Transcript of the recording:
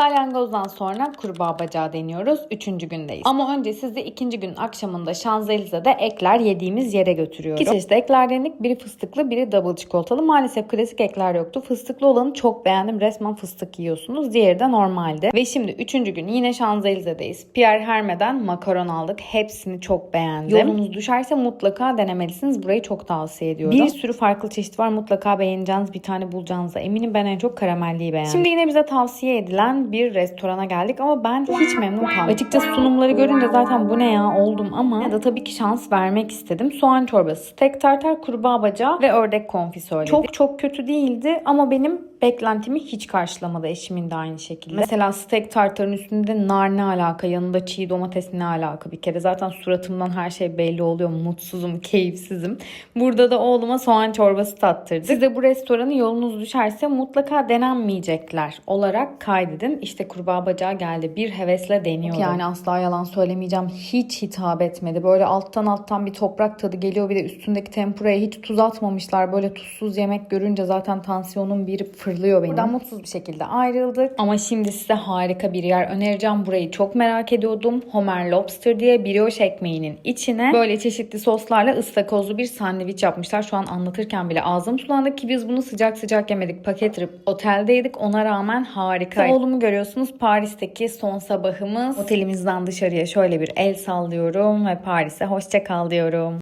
Salyangozdan sonra kurbağa bacağı deniyoruz. Üçüncü gündeyiz. Ama önce sizi ikinci gün akşamında Şanzelize'de ekler yediğimiz yere götürüyorum. İki çeşit ekler denedik. Biri fıstıklı, biri double çikolatalı. Maalesef klasik ekler yoktu. Fıstıklı olanı çok beğendim. Resmen fıstık yiyorsunuz. Diğeri de normaldi. Ve şimdi üçüncü gün yine Şanzelize'deyiz. Pierre Hermé'den makaron aldık. Hepsini çok beğendim. Yolunuz düşerse mutlaka denemelisiniz. Burayı çok tavsiye ediyorum. Bir sürü farklı çeşit var. Mutlaka beğeneceğiniz bir tane bulacağınıza eminim. Ben en çok karamelliyi beğendim. Şimdi yine bize tavsiye edilen bir restorana geldik ama ben hiç memnun kalmadım. Açıkçası sunumları görünce zaten bu ne ya oldum ama ya da tabii ki şans vermek istedim. Soğan çorbası, steak tartar, kurbağa bacağı ve ördek konfi söyledik. Çok çok kötü değildi ama benim beklentimi hiç karşılamadı eşimin de aynı şekilde. Mesela steak tartarın üstünde nar ne alaka, yanında çiğ domates ne alaka bir kere. Zaten suratımdan her şey belli oluyor. Mutsuzum, keyifsizim. Burada da oğluma soğan çorbası tattırdık. Siz de bu restoranı yolunuz düşerse mutlaka denenmeyecekler olarak kaydedin. İşte kurbağa bacağı geldi. Bir hevesle deniyorum. Yani asla yalan söylemeyeceğim. Hiç hitap etmedi. Böyle alttan alttan bir toprak tadı geliyor. Bir de üstündeki tempuraya hiç tuz atmamışlar. Böyle tuzsuz yemek görünce zaten tansiyonum bir fırlıyor benim. Buradan mutsuz bir şekilde ayrıldık. Ama şimdi size harika bir yer önereceğim. Burayı çok merak ediyordum. Homer Lobster diye brioche ekmeğinin içine böyle çeşitli soslarla ıstakozlu bir sandviç yapmışlar. Şu an anlatırken bile ağzım sulandı ki biz bunu sıcak sıcak yemedik. Paket trip oteldeydik. Ona rağmen harika. Oğlumu görüyorsunuz. Paris'teki son sabahımız. Otelimizden dışarıya şöyle bir el sallıyorum ve Paris'e hoşça kal diyorum.